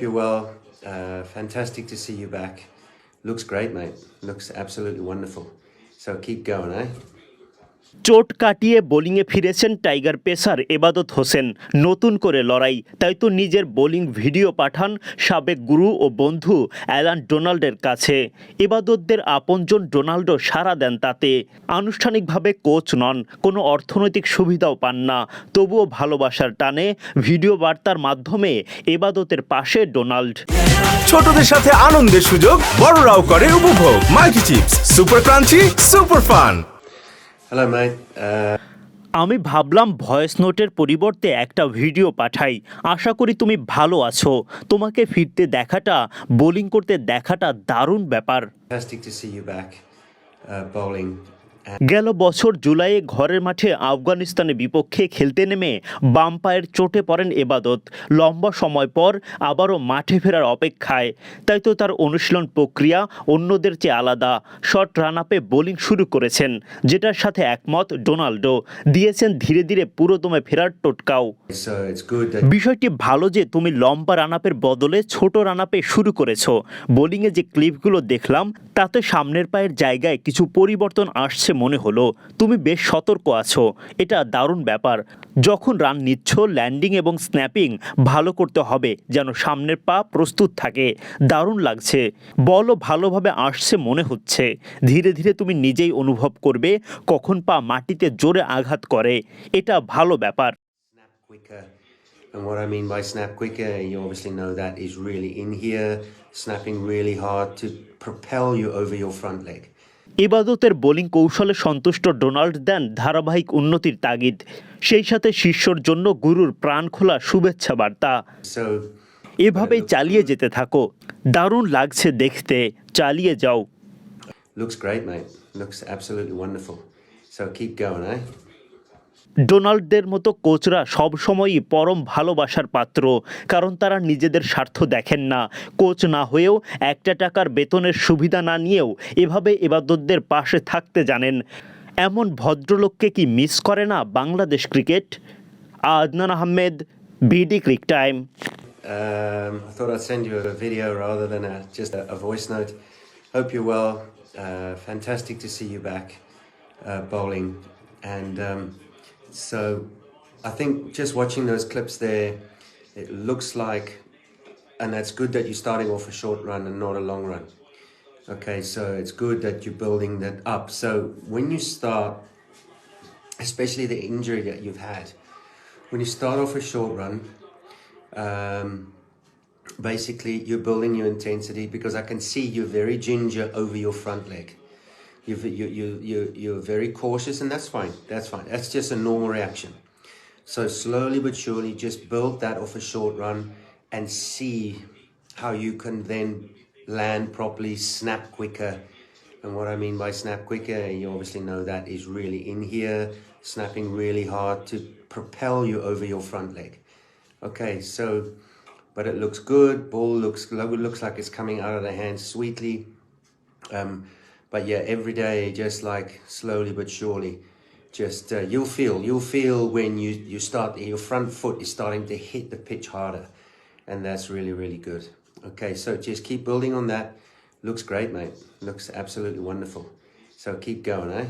You're well. Uh, fantastic to see you back. Looks great, mate. Looks absolutely wonderful. So keep going, eh? চোট কাটিয়ে বোলিংয়ে ফিরেছেন tiger pacer এবাদত হোসেন। নতুন করে লড়াই, তাই তো নিজের বোলিং ভিডিও পাঠান সাবেক গুরু ও বন্ধু অ্যালান ডোনাল্ডের কাছে। এবাদতদের আপনজন ডোনাল্ডো সাড়া দেন তাতে। আনুষ্ঠানিকভাবে কোচ নন, কোনো অর্থনৈতিক সুবিধাও পান না। তবুও ভালোবাসার টানে ভিডিও বার্তার মাধ্যমে এবাদতের পাশে ডোনাল্ড। ছোটদের সাথে আনন্দের সুযোগ, বড়রাও করে উপভোগ। Multi chips, super crunchy, super fun. Hello, mate. Uh, আমি ভাবলাম ভয়েস নোটের পরিবর্তে একটা ভিডিও পাঠাই। আশা করি তুমি ভালো আছো। তোমাকে ফিরতে দেখাটা বোলিং করতে দেখাটা দারুণ ব্যাপার। গেল বছর জুলাইয়ে ঘরের মাঠে আফগানিস্তানের বিপক্ষে খেলতে নেমে বাম পায়ের চোটে পড়েন এবাদত। লম্বা সময় পর আবারও মাঠে ফেরার অপেক্ষায়। তাই তো তার অনুশীলন প্রক্রিয়া অন্যদের চেয়ে আলাদা। শর্ট রান আপে বোলিং শুরু করেছেন যেটার সাথে একমত ডোনাল্ডো। দিয়েছেন ধীরে ধীরে পুরোদমে ফেরার টোটকাও। বিষয়টি ভালো যে তুমি লম্বা রান আপের বদলে ছোট রান আপে শুরু করেছ। বোলিংয়ে যে ক্লিপগুলো দেখলাম তাতে সামনের পায়ের জায়গায় কিছু পরিবর্তন আসছে মনে হলো তুমি বেশ সতর্ক আছো এটা দারুণ ব্যাপার। যখন রান নিচ্ছ ল্যান্ডিং এবং স্ন্যাপিং ভালো করতে হবে যেন সামনের পা প্রস্তুত থাকে। দারুণ লাগছে। বলও ভালোভাবে আসছে মনে হচ্ছে। ধীরে ধীরে তুমি নিজেই অনুভব করবে কখন পা মাটিতে জোরে আঘাত করে। এটা ভালো ব্যাপার. And what I mean by snap quicker, you obviously know that is really in here, snapping really hard to propel you over your front leg. ইবাদতের বোলিং কৌশলে সন্তুষ্ট ডোনাল্ড দেন ধারাবাহিক উন্নতির তাগিদ সেই সাথে শিষ্যর জন্য গুরুর প্রাণ খোলা শুভেচ্ছা বার্তা এভাবেই চালিয়ে যেতে থাকো দারুণ লাগছে দেখতে চালিয়ে যাও looks great, mate. Looks absolutely wonderful. So keep going, eh? ডোনাল্ডদের মতো কোচরা সবসময়ই পরম ভালোবাসার পাত্র কারণ তারা নিজেদের স্বার্থ দেখেন না কোচ না হয়েও একটা টাকার বেতনের সুবিধা না নিয়েও এভাবে এবাদতদের পাশে থাকতে জানেন এমন ভদ্রলোককে কি মিস করে না Bangladesh cricket Adnan Ahmed BD Cric Time Um, I thought I'd send you a video rather than a, just a, a voice note. Hope you're well. Uh, fantastic to see you back uh, bowling. And um, so I think just watching those clips there, it looks like, and that's good that you're starting off a short run and not a long run. Okay, so it's good that you're building that up. So when you start, especially the injury that you've had, when you start off a short run, um, basically you're building your intensity because I can see you're very ginger over your front leg. You've, you, you, you, you're very cautious, and that's fine. That's fine. That's just a normal reaction. So, slowly but surely, just build that off a short run and see how you can then land properly, snap quicker. And what I mean by snap quicker, you obviously know that is really in here, snapping really hard to propel you over your front leg. Okay, so, but it looks good. Ball looks looks like it's coming out of the hands sweetly. Um, but yeah, every day, just like slowly but surely, just uh, you'll feel you'll feel when you you start your front foot is starting to hit the pitch harder, and that's really really good. Okay, so just keep building on that. Looks great, mate. Looks absolutely wonderful. So keep going, eh?